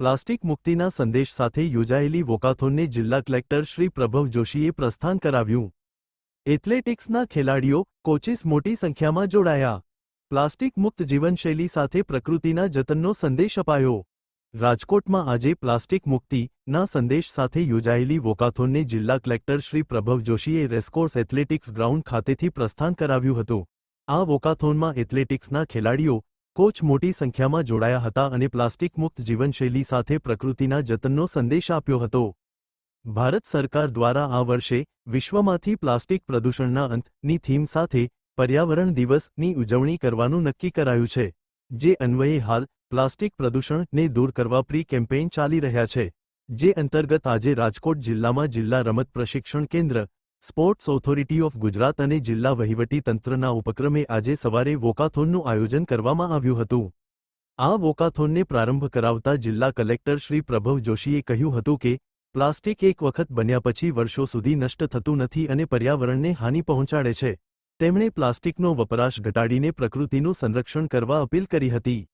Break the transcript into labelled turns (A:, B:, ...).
A: Plastic મુક્તિના સંદેશ સાથે યોજાયેલી વોકાથોનને જિલ્લા કલેક્ટર શ્રી પ્રભવ જોશીએ પ્રસ્થાન કરાવ્યું. એથ્લેટિક્સના ખેલાડીઓ કોચિસ મોટી સંખ્યામાં જોડાયા. પ્લાસ્ટિક મુક્ત જીવનશૈલી સાથે પ્રકૃતિના જતનનો સંદેશ અપાયો. રાજકોટમાં આજે પ્લાસ્ટિક મુક્તિના સંદેશ સાથે યોજાયેલી વોકાથોનને જિલ્લા કલેક્ટર શ્રી પ્રભવ જોશીએ રેસકોર્સ એથ્લેટિક્સ ગ્રાઉન્ડ ખાતેથી પ્રસ્થાન કરાવ્યું હતું. આ વોકાથોનમાં એથ્લેટિક્સના ખેલાડીઓ કોચ મોટી સંખ્યામાં જોડાયા હતા અને પ્લાસ્ટિક મુક્ત જીવનશૈલી સાથે પ્રકૃતિના જતનનો સંદેશ આપ્યો હતો. ભારત સરકાર દ્વારા આ વર્ષે વિશ્વમાંથી પ્લાસ્ટિક પ્રદૂષણના અંતની થીમ સાથે પર્યાવરણ દિવસની ઉજવણી કરવાનું નક્કી કરાયું છે, જે અન્વયે હાલ પ્લાસ્ટિક પ્રદૂષણને દૂર કરવા પ્રી કેમ્પેઇન ચાલી રહ્યા છે, જે અંતર્ગત આજે રાજકોટ જિલ્લામાં જિલ્લા રમત પ્રશિક્ષણ કેન્દ્ર સ્પોર્ટ્સ ઓથોરિટી ઓફ ગુજરાત અને જિલ્લા વહીવટી તંત્રના ઉપક્રમે આજે સવારે વોકાથોનનું આયોજન કરવામાં આવ્યું હતું. આ વોકાથોનને પ્રારંભ કરાવતા જિલ્લા કલેક્ટર શ્રી પ્રભવ જોશીએ કહ્યું હતું કે, પ્લાસ્ટિક એક વખત બન્યા પછી વર્ષો સુધી નષ્ટ થતું નથી અને પર્યાવરણને હાનિ પહોંચાડે છે. તેમણે પ્લાસ્ટિકનો વપરાશ ઘટાડીને પ્રકૃતિનું સંરક્ષણ કરવા અપીલ કરી હતી.